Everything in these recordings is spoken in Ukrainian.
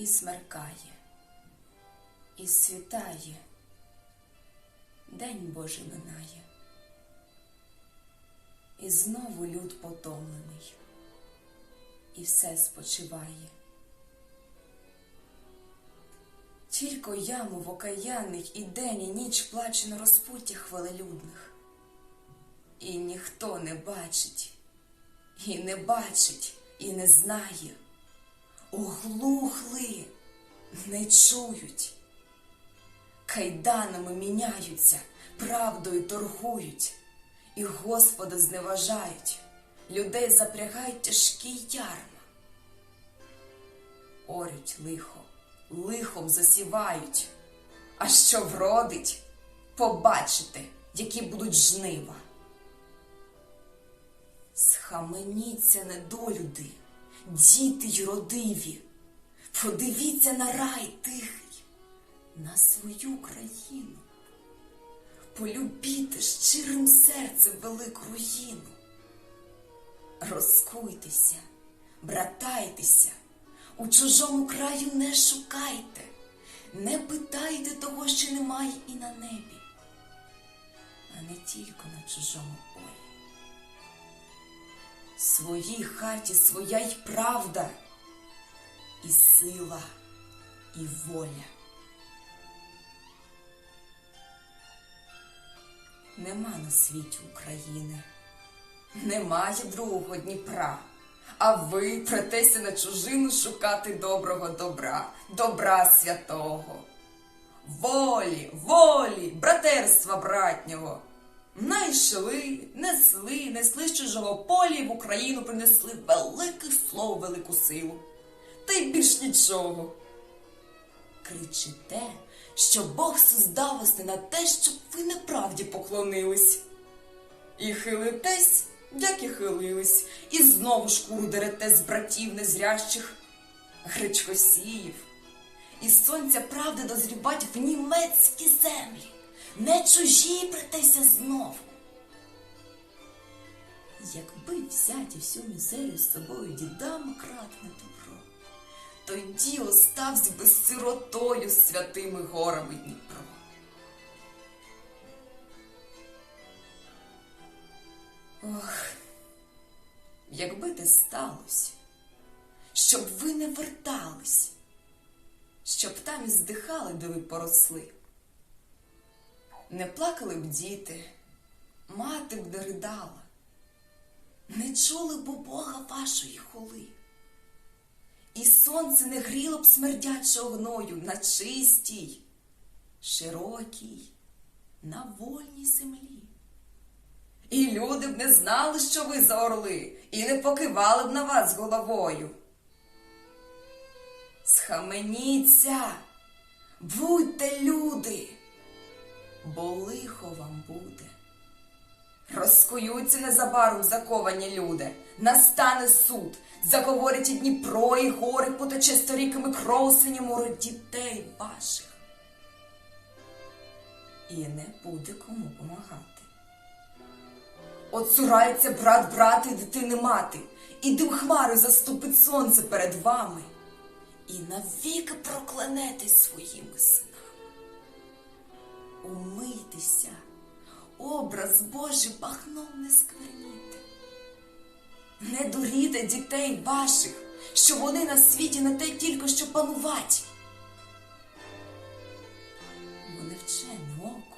І смеркає, і світає, День Божий минає, і знову люд потомлений, і все спочиває. Тільки яму в окаянних і день, і ніч плаче на розпуттях хвилелюдних. І ніхто не бачить, і не бачить, і не знає. Оглухли, не чують. Кайданами міняються, правдою торгують, і Господа зневажають, людей запрягають тяжкі ярма. Орють лихо, лихом засівають, а що вродить, побачите, які будуть жнива. Схаменіться, недолюди, діти й родиві, подивіться на рай тихий, на свою країну. Полюбіте щирим серцем велику руїну. Розкуйтеся, братайтеся, у чужому краю не шукайте, не питайте того, що немає і на небі, а не тільки на чужому полі. Своїй хаті своя й правда, і сила, і воля. Нема на світі України, немає другого Дніпра, а ви претеся на чужину шукати доброго добра, добра святого. Волі, волі, братерства братнього. Найшли, несли, несли з чужого полі в Україну принесли велике слово, велику силу. Та й більш нічого. Кричите, що Бог создав вас не на те, щоб ви неправді поклонились. І хилитесь, як і хилились, і знову шкуру дерете з братів незрящих, гречкосіїв. І сонця правди дозрібать в німецькі землі, не чужі претеся знову. Якби взяті всю мізерію з собою дідам кратне добро, тоді оставсь би сиротою святими горами Дніпро. Ох, якби те сталося, щоб ви не вертались, щоб там і здихали, де ви поросли. Не плакали б діти, мати б не ридала, не чули б у Бога вашої хули. І сонце не гріло б смердячого гною на чистій, широкій, на вольній землі. І люди б не знали, що ви за орли, і не покивали б на вас головою. Схаменіться, будьте люди, бо лихо вам буде. Розкуються незабаром заковані люди, настане суд, заговорять і Дніпро, і гори потече сторіками кров сині море дітей ваших. І не буде кому помагати. Оцурається брат брата і дитини мати, і дим хмари заступить сонце перед вами, і навіки проклянетесь своїми синами. Умийтеся, образ Божий бахном не скверніте. Не дуріте дітей ваших, що вони на світі не те тільки що панувати. Бо невчене око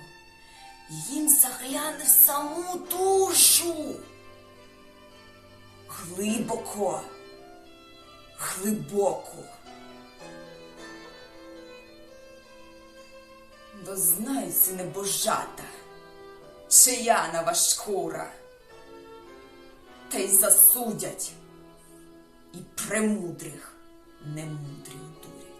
їм загляне в саму душу. Глибоко, глибоко. Дознайся, небожата, чия вас шкура, та й засудять і премудрих немудрі удурять.